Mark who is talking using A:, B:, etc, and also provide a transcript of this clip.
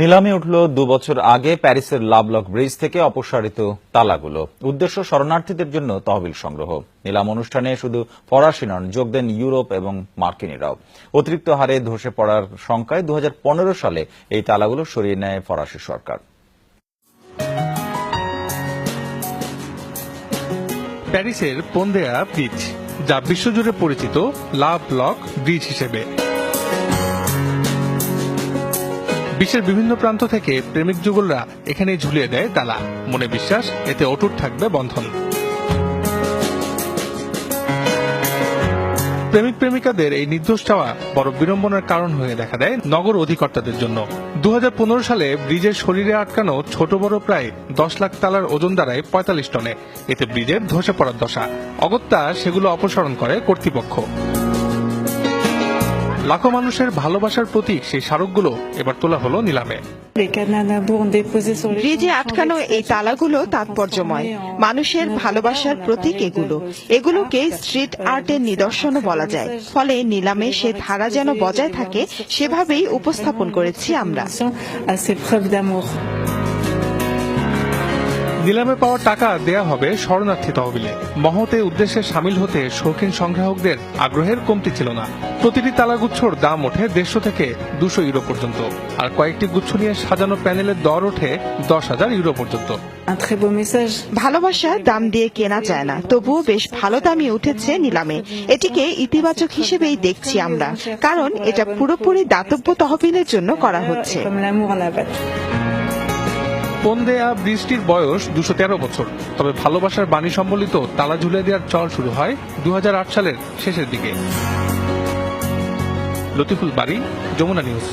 A: নিলামে উঠল দুবছর আগে প্যারিসের লাভলক ব্রিজ থেকে অপসারিত তালাগুলো। উদ্দেশ্য শরণার্থীদের জন্য তহবিল সংগ্রহ। নিলাম অনুষ্ঠানে শুধু ফরাসি নন, যোগ দেন ইউরোপ এবং মার্কিনীরাও। অতিরিক্ত হারে ধসে পড়ার শঙ্কায় দু সালে এই তালাগুলো সরিয়ে নেয় ফরাসি সরকার।
B: প্যারিসের পন্দেয়া ব্রিজ, যা বিশ্বজুড়ে পরিচিত লাভ লক ব্রিজ হিসেবে। বিশ্বের বিভিন্ন প্রান্ত থেকে প্রেমিক যুগলরা এখানে ঝুলিয়ে দেয় তালা। মনে বিশ্বাস, এতে অটুট থাকবে বন্ধন। প্রেমিক প্রেমিকাদের এই নির্দোষ চাওয়া বড় বিড়ম্বনার কারণ হয়ে দেখা দেয় নগর অধিকর্তাদের জন্য। দু হাজার পনেরো সালে ব্রিজের শরীরে আটকানো ছোট বড় প্রায় দশ লাখ তালার ওজন দাঁড়ায় পঁয়তাল্লিশ টনে। এতে ব্রিজের ধসে পড়ার দশা। অগত্যা সেগুলো অপসারণ করে কর্তৃপক্ষ। লাখো মানুষের ভালোবাসার প্রতীক সেই স্মারকগুলো এবার তোলা হলো নিলামে।
C: ব্রিজে আটকানো এই তালাগুলো তাৎপর্যময়। মানুষের ভালোবাসার প্রতীক এগুলো। এগুলোকে স্ট্রিট আর্টের নিদর্শনও বলা যায়। ফলে নিলামে সে ধারা যেন বজায় থাকে সেভাবেই উপস্থাপন করেছি আমরা।
B: নিলামে পাওয়া টাকা দেয়া হবে শরণার্থী তহবিলে। মহতে উদ্দেশ্যে সামিল হতে শৌখিন সংগ্রাহকদের আগ্রহের কমতি ছিল না। প্রতিটি তালাগুচ্ছর দাম ওঠে দেড়শো থেকে দুশো ইউরো পর্যন্ত আর কয়েকটি গুচ্ছ নিয়ে সাজানো প্যানেলের দর ওঠে দশ হাজার ইউরো পর্যন্ত।
C: ভালোবাসা দাম দিয়ে কেনা যায় না তবুও বেশ ভালো দামই উঠেছে নিলামে। এটিকে ইতিবাচক হিসেবেই দেখছি আমরা কারণ এটা পুরোপুরি দাতব্য তহবিলের জন্য করা হচ্ছে।
B: পন্দেয়া ব্রিজটির বয়স দুশো তেরো বছর? তবে ভালোবাসার বাণী সম্বলিত তালা ঝুলে দেওয়ার চল শুরু হয় দু হাজার আট সালের শেষের দিকে। লতিফুল বাড়ি যমুনা নিউজ।